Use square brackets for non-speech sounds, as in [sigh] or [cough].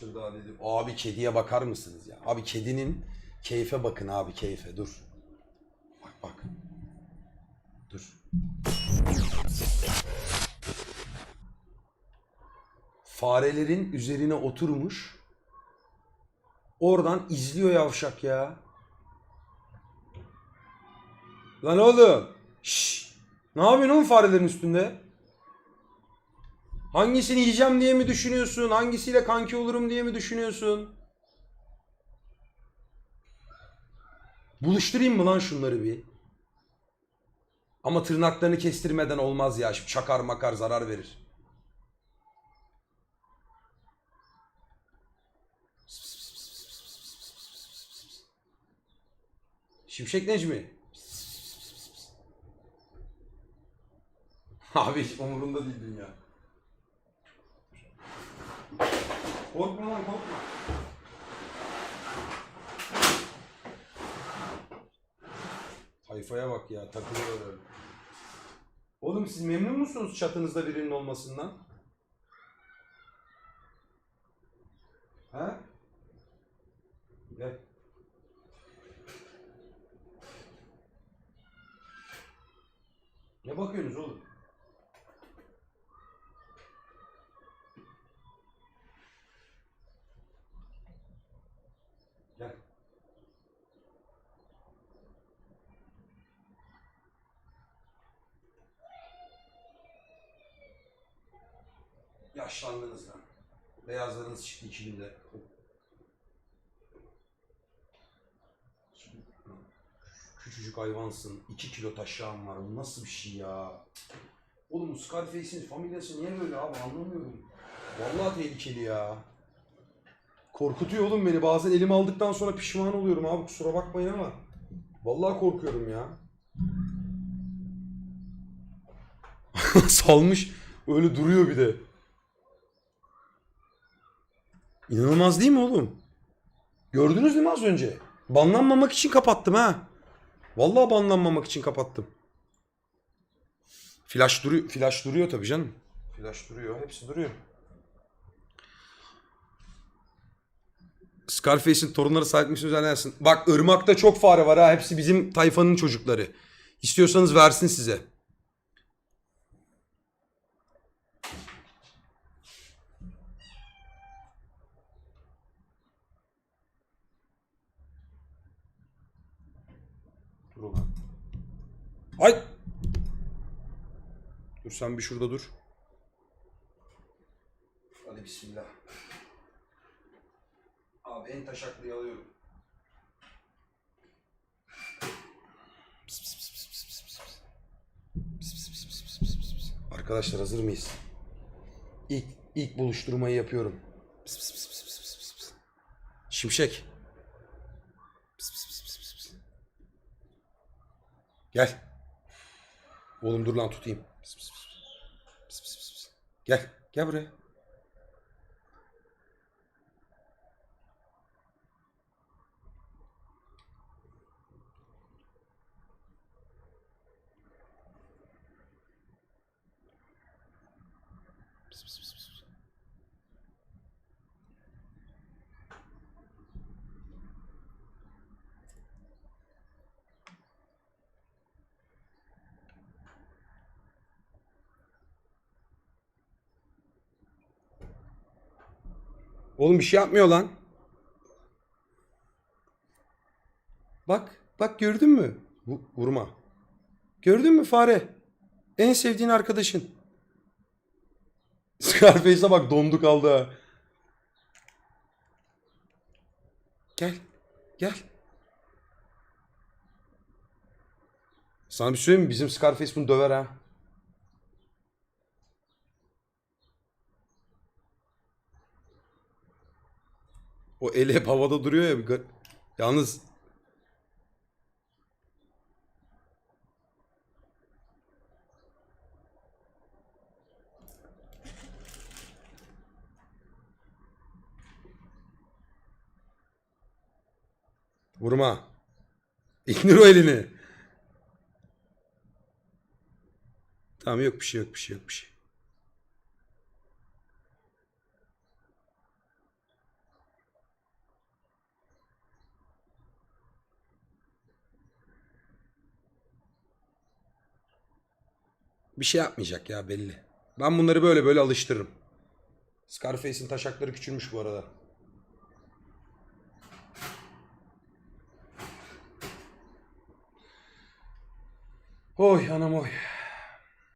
Şurada dedim. Abi kediye bakar mısınız ya? Abi kedinin keyfe bakın abi keyfe dur. Bak bak. Dur. Farelerin üzerine oturmuş. Oradan izliyor yavşak ya. Lan oğlum. Şşş. Ne yapıyorsun oğlum farelerin üstünde? Hangisini yiyeceğim diye mi düşünüyorsun? Hangisiyle kanki olurum diye mi düşünüyorsun? Buluşturayım mı lan şunları bir? Ama tırnaklarını kestirmeden olmaz ya. Şimdi çakar makar zarar verir. Şimşek Necmi. Abi umurumda değil dünya. Korkma lan korkma. Tayfaya bak ya takılıyor öyle. Oğlum siz memnun musunuz çatınızda birinin olmasından? Ha? Gel. Ne bakıyorsunuz oğlum? Gel. Yaşlandınız lan. Beyazlarınız çıktı iki günde. Küçücük hayvansın. 2 kilo taşağın var. Bu nasıl bir şey ya? Oğlum Scarface'in familyası niye böyle abi anlamıyorum. Vallahi tehlikeli ya. Korkutuyor oğlum beni. Bazen elimi aldıktan sonra pişman oluyorum abi. Kusura bakmayın ama. Vallahi korkuyorum ya. [laughs] Salmış. Öyle duruyor bir de. İnanılmaz değil mi oğlum? Gördünüz değil mi az önce? Banlanmamak için kapattım ha. Vallahi banlanmamak için kapattım. Flash duruyor, flash duruyor tabii canım. Flash duruyor, hepsi duruyor. Scarface'in torunları sahip misiniz önersin. Bak Irmak'ta çok fare var ha. Hepsi bizim tayfanın çocukları. İstiyorsanız versin size. Ay! Dur sen bir şurada dur. Hadi bismillah. Pıs pıs pıs pıs. Arkadaşlar hazır mıyız? İlk, ilk buluşturmayı yapıyorum. Şimşek. Gel. Oğlum dur lan tutayım. Gel. Gel buraya. Oğlum bir şey yapmıyor lan. Bak, bak gördün mü? Vu- vurma. Gördün mü fare? En sevdiğin arkadaşın. Scarface'e bak dondu kaldı. Gel. Gel. Sana bir şey söyleyeyim mi? Bizim Scarface bunu döver ha. O eli hep havada duruyor ya. Bir Yalnız Vurma. İndir o elini. Tamam yok bir şey yok bir şey yok bir şey. Bir şey yapmayacak ya belli. Ben bunları böyle böyle alıştırırım. Scarface'in taşakları küçülmüş bu arada. Oy anam oy.